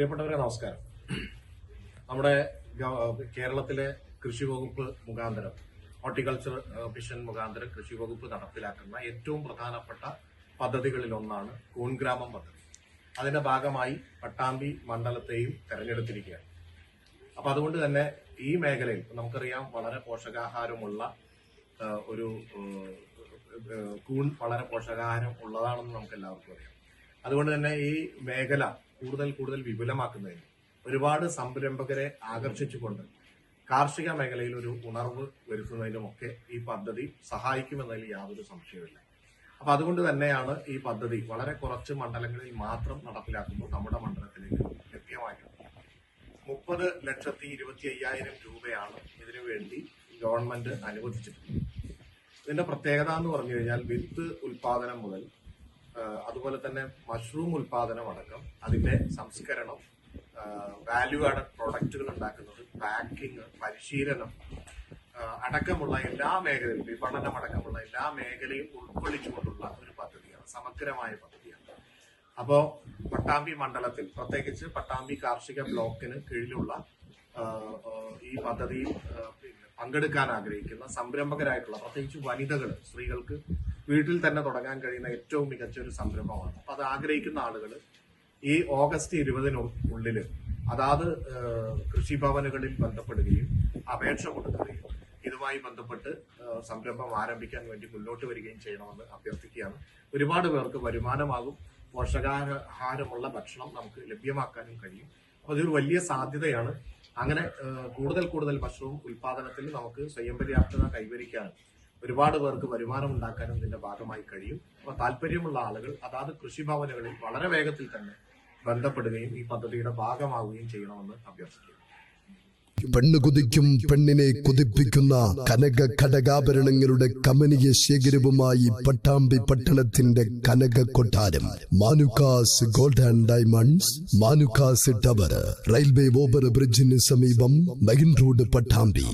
പ്രിയപ്പെട്ടവരെ നമസ്കാരം. നമ്മുടെ കേരളത്തിലെ കൃഷി വകുപ്പ് മുഖാന്തരം ഹോർട്ടിക്കൾച്ചർ മിഷൻ മുഖാന്തരം കൃഷി വകുപ്പ് നടപ്പിലാക്കുന്ന ഏറ്റവും പ്രധാനപ്പെട്ട പദ്ധതികളിൽ ഒന്നാണ് കൂൺഗ്രാമം പദ്ധതി. അതിന്റെ ഭാഗമായി പട്ടാമ്പി മണ്ഡലത്തെയും തെരഞ്ഞെടുത്തിരിക്കുകയാണ്. അപ്പൊ അതുകൊണ്ട് തന്നെ ഈ മേഖലയിൽ നമുക്കറിയാം വളരെ പോഷകാഹാരമുള്ള ഒരു കൂൺ വളരെ പോഷകാഹാരം ഉള്ളതാണെന്ന് നമുക്ക് എല്ലാവർക്കും അറിയാം. അതുകൊണ്ട് തന്നെ ഈ മേഖല കൂടുതൽ കൂടുതൽ വിപുലമാക്കുന്നതിന് ഒരുപാട് സംരംഭകരെ ആകർഷിച്ചുകൊണ്ട് കാർഷിക മേഖലയിൽ ഒരു ഉണർവ് വരുത്തുന്നതിനുമൊക്കെ ഈ പദ്ധതി സഹായിക്കുമെന്നതിൽ യാതൊരു സംശയവുമില്ല. അപ്പൊ അതുകൊണ്ട് തന്നെയാണ് ഈ പദ്ധതി വളരെ കുറച്ച് മണ്ഡലങ്ങളിൽ മാത്രം നടപ്പിലാക്കുമ്പോൾ നമ്മുടെ മണ്ഡലത്തിലേക്ക് ലഭ്യമാക്കുന്നത് മുപ്പത് ലക്ഷത്തി ഇരുപത്തി അയ്യായിരം രൂപയാണ് ഇതിനു വേണ്ടി ഗവൺമെന്റ് അനുവദിച്ചിട്ടുള്ളത്. ഇതിന്റെ പ്രത്യേകത എന്ന് പറഞ്ഞു കഴിഞ്ഞാൽ വിത്ത് ഉൽപാദനം മുതൽ അതുപോലെ തന്നെ മഷ്റൂം ഉൽപാദനം അടക്കം അതിന്റെ സംസ്കരണം വാല്യൂ ആഡ് പ്രൊഡക്റ്റുകൾ ഉണ്ടാക്കുന്നത് പാക്കിംഗ് പരിശീലനം അടക്കമുള്ള എല്ലാ മേഖലയും വിപണനം അടക്കമുള്ള എല്ലാ മേഖലയും ഉൾക്കൊള്ളിച്ചുകൊണ്ടുള്ള ഒരു പദ്ധതിയാണ് സമഗ്രമായ പദ്ധതിയാണ്. അപ്പോ പട്ടാമ്പി മണ്ഡലത്തിൽ പ്രത്യേകിച്ച് പട്ടാമ്പി കാർഷിക ബ്ലോക്കിന് കീഴിലുള്ള ഈ പദ്ധതിയിൽ പങ്കെടുക്കാൻ ആഗ്രഹിക്കുന്ന സംരംഭകരായിട്ടുള്ള പ്രത്യേകിച്ച് വനിതകൾ സ്ത്രീകൾക്ക് വീട്ടിൽ തന്നെ തുടങ്ങാൻ കഴിയുന്ന ഏറ്റവും മികച്ച ഒരു സംരംഭമാണ്. അപ്പൊ അത് ആഗ്രഹിക്കുന്ന ആളുകൾ ഈ ഓഗസ്റ്റ് ഇരുപതിനുള്ളിൽ അതാത് കൃഷി കൃഷിഭവനുകളിൽ ബന്ധപ്പെടുകയും അപേക്ഷ കൊടുക്കുകയും ഇതുമായി ബന്ധപ്പെട്ട് സംരംഭം ആരംഭിക്കാൻ വേണ്ടി മുന്നോട്ട് വരികയും ചെയ്യണമെന്ന് അഭ്യർത്ഥിക്കുകയാണ്. ഒരുപാട് പേർക്ക് വരുമാനമാകും പോഷകാഹാരമുള്ള ഭക്ഷണം നമുക്ക് ലഭ്യമാക്കാനും കഴിയും. അപ്പൊ അതൊരു വലിയ സാധ്യതയാണ്. അങ്ങനെ കൂടുതൽ കൂടുതൽ ഭക്ഷണവും ഉൽപാദനത്തിൽ നമുക്ക് സ്വയം പര്യാപ്തത കൈവരിക്കാനും ഒരുപാട് പേർക്ക് വരുമാനം ഉണ്ടാക്കാനും ഇതിന്റെ ഭാഗമായി കഴിയും. അപ്പൊ താല്പര്യമുള്ള ആളുകൾ അതാത് കൃഷിഭവനുകളിൽ വളരെ വേഗത്തിൽ തന്നെ ബന്ധപ്പെടുകയും ഈ പദ്ധതിയുടെ ഭാഗമാവുകയും ചെയ്യണമെന്ന് അഭ്യർത്ഥിക്കുന്നു. പെണ്ണ് കുതിക്കും പെണ്ണിനെ കുതിപ്പിക്കുന്ന കനക ഘടകാഭരണങ്ങളുടെ കമനീയ ശേഖരവുമായി പട്ടാമ്പി പട്ടണത്തിന്റെ കനക കൊട്ടാരം. Manukkas gold and diamonds Manukkas tower railway over ബ്രിഡ്ജിന് സമീപം മെയിൻ റോഡ് പട്ടാമ്പി.